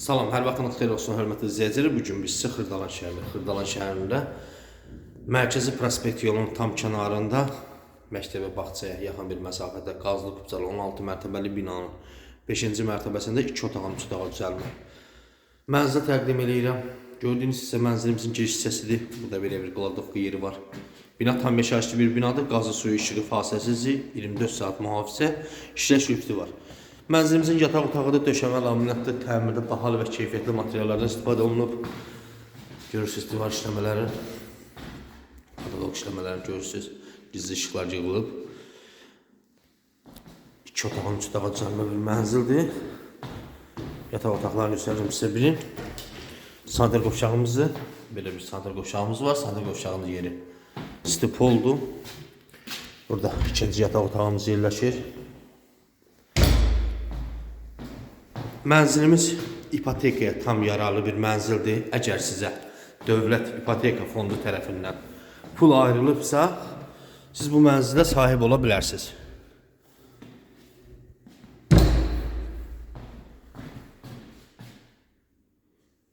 Salam, hər vaxtınız xeyir olsun, hörmətli izləyicilər. Bu gün biz sizə Xırdalan şəhərində, Xırdalan şəhərində Mərkəzi Prospekt yolunun tam kənarında məktəbə bağçaya yaxın bir məsafədə qazlı kubcalı 16 mərtəbəli binanın 5-ci mərtəbəsində 2 otağın 3 otağa düzəlmə. Mənzil təqdim edirəm. Gördüyünüz hissə mənzilimizin giriş hissəsidir. Burada belə bir qladovka yeri var. Bina tam yaşayışlı bir binadır. Qazı, suyu, işığı, fasiləsizlik, 24 saat mühafizə, işləş lüfti var. Mənzilimizin yataq otağı da döşəmə, laminatlı, təmirdə bahalı və keyfiyyətli materiallardan istifadə olunub. Görürsüz divar işləmələri, katalog işləmələrini görürsüz. Gizli işıqlar yığılıb. İki otağın üç otağa düzəlmə bir mənzildir. Yataq otaqlarını göstərirəm sizə birin. Sanitar qovşağımızı, belə bir sanitar qovşağımız var. Sanitar qovşağının yeri stipoldur. Burada ikinci yataq otağımız yerləşir. Mənzilimiz ipotekaya tam yararlı bir mənzildir. Əgər sizə dövlət ipoteka fondu tərəfindən pul ayrılıbsa, siz bu mənzilə sahib ola bilərsiniz.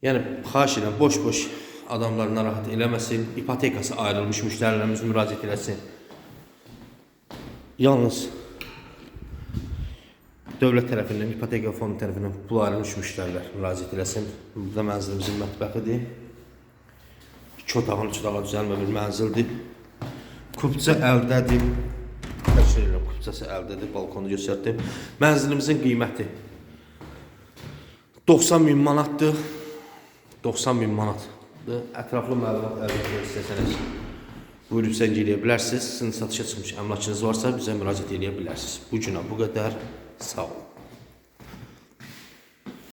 Yəni xahiş edirəm boş-boş adamlar narahat eləməsin, ipotekası ayrılmış müştərilərimiz müraciət eləsin. Yalnız dövlət tərəfindən, ipoteka fondu tərəfindən pul ayrılmış müştərilər müraciət eləsin. Burada mənzilimizin mətbəxidir. İki otağın üç otağa düzəlmə bir mənzildir. Kupça əldədir. Təşkil edirəm, kupçası əldədir, balkonu göstərdim. Mənzilimizin qiyməti 90 min manatdır. 90 bin manatdır. Ətraflı məlumat əldə etmək istəsəniz buyurub zəng eləyə bilərsiniz. Sizin satışa çıxmış əmlakınız varsa bizə müraciət eləyə bilərsiniz. Bu günə bu qədər. 少。